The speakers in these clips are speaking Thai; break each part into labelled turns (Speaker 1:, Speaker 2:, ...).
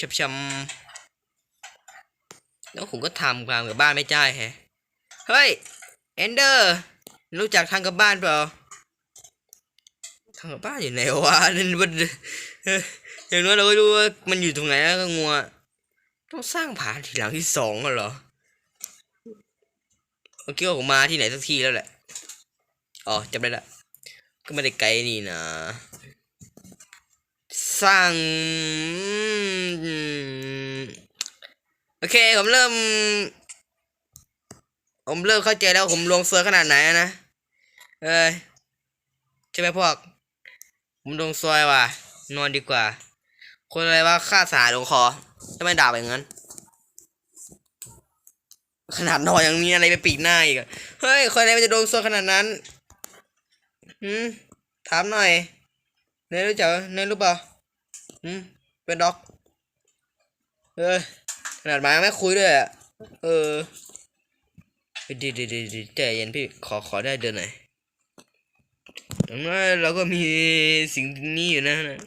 Speaker 1: ช้ำๆแล้วผมก็ทำความกับบ้านไม่ได้แฮะเฮ้ยเอนเดอร์รู้จักทางกับบ้านเปล่าทางกับบ้านอยู่ไหนวะนั่นมันเอ้ยอย่างน้อยเราก็รู้ว่ามันอยู่ตรงไหนแล้วก็งัวต้องสร้างผาทีหลังที่สองอะเหรอเมื่อกี้ว่าผมมาที่ไหนสักทีแล้วแหละอ๋อจำได้ละก็ไม่ได้ไกลนี่นะ สร้างอืมโอเค ผมเริ่ม ผมเริ่มเข้าใจแล้วผมลงเสือขนาดไหนนะเอ้ยใช่ไหมพวก ผมลงซอยว่ะ นอนดีกว่า คนอะไรว่าฆ่าสาลงคอทำไมด่าแบบนั้น ขนาดนอนยังมีอะไรไปปีกหน้าอีกเฮ้ยคนอะไรมันจะโดนซวยขนาดนั้นหืมถามหน่อยเนยรู้จักเนยรู้เปล่า หืมเป็นด็อก เออขนาดมาไม่คุยด้วยอะ เออดีดีดีดีใจเย็นพี่ ขอขอได้เดินหน่อยอย่างน้อยเราก็มีสิ่งนี้อยู่นะนะ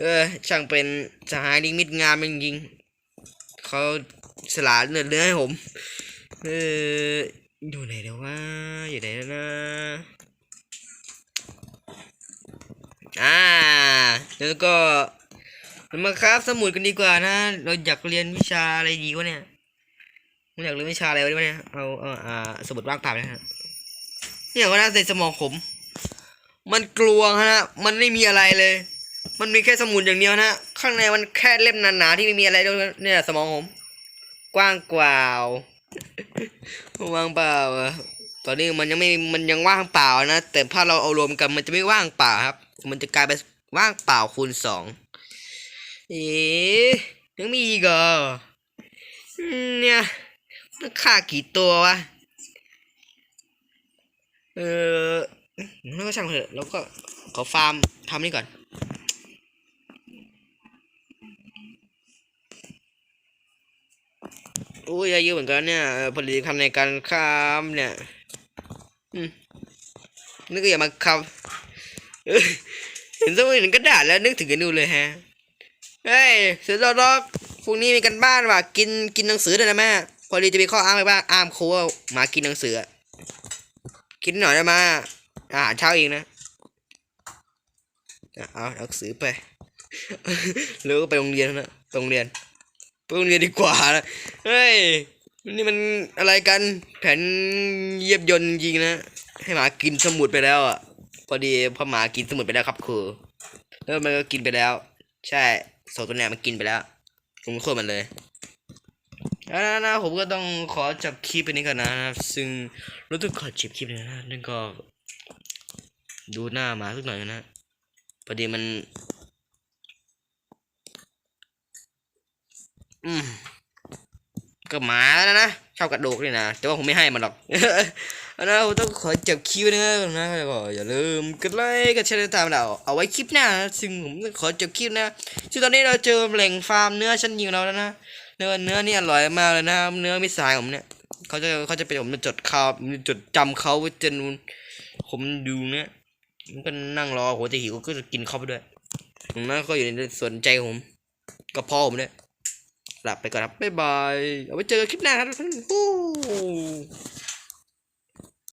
Speaker 1: เออ ช่างเป็นสหายลิมิตงามจริงๆเขาสละเนื้อเนื้อให้ผม เออ อยู่ไหนเดี๋ยวว่าอยู่ไหนแล้วนะ อ่า แล้วก็ มาคราฟสมุดกันดีกว่านะ เราอยากเรียนวิชาอะไรดีวะเนี่ยผมอยากเรียนวิชาอะไรวะเนี่ย เอาเอาอ่า สมุดว่างเปล่านะฮะเนี่ยก็น่าใส่สมองผม มันกลวงฮะ มันไม่มีอะไรเลย มันมีแค่สมุดอย่างเดียวนะ ข้างในมันแค่เล่มหนาๆที่ไม่มีอะไรด้วยเนี่ยสมองผม กว้างกว่าว่างเปล่าตอนนี้มันยังไม่ มันยังว่างเปล่านะ แต่ถ้าเราเอารวมกันมันจะไม่ว่างเปล่าครับ มันจะกลายเป็นว่างเปล่าคูณสอง เอ๊ะยังมีอีกเหรอเนี่ยมันฆ่ากี่ตัววะ เออแล้วก็ช่างเถอะแล้วก็ขอฟาร์มทำนี่ก่อน อุ้ยอายุเหมือนกันเนี่ยผลิตภัณฑ์ในการค้ามเนี่ย อืมนึกก็อย่ามาคำเอ้ยเห็นสมุดเห็นกระดาษแล้วนึกถึงกันดูเลยฮะ เฮ้ยเสือดอกพรุ่งนี้มีกันบ้านว่ะกินกินหนังสือด้วยนะแม่พอดีจะมีข้ออ้างไปบ้างอ้ามครูมากินหนังสือกินหน่อยได้มาอาหารเช้าเองนะเอาหนังสือไปแล้วก็ไปโรงเรียนนะไปโรงเรียนไปโรงเรียนดีกว่านะเฮ้ยนี่มันอะไรกันแผนเยียบยนต์จริงนะให้หมากินสมุดไปแล้วอะพอดีพอหมากินสมุดไปแล้วครับครูแล้วมันก็กินไปแล้ว ใช่ สองตัวเนี้ยมันกินไปแล้วผมโคตรมันเลยแล้วนะนะผมก็ต้องขอจับคลิปไปนี้ก่อนนะครับ ซึ่งราต้องขอจิบคลิปนี้นะนั่นก็ ดูหน้าหมาสักหน่อยนะพอดีมัน อืม ก็หมาแล้วนะชอบกระดูกนี่นะแต่ว่าผมไม่ให้มันหรอกอันนั้นผมต้องขอจับคิวนะครับนะก็อย่าลืมกดไลค์กดแชร์ติดตามเราเอาไว้คลิปหน้าซึ่งผมขอจับคลิปนะซึ่งตอนนี้เราเจอแหล่งฟาร์มเนื้อชั้นยิงเราแล้วนะเนื้อเนื้อนี่อร่อยมากเลยนะเนื้อมิสายผมเนี่ยเขาจะเขาจะเป็นผมจะจดข่าวจะจดจำเขาไว้จนผมดูเนี่ยผมก็นั่งรอหัวจะหิวก็จะกินเข้าไปด้วยนั่นก็อยู่ในส่วนใจผมก็พอผมเนี่ย ลาไปก่อนครับบ๊ายบายเอาไว้เจอกันคลิปหน้าครับทุกท่าน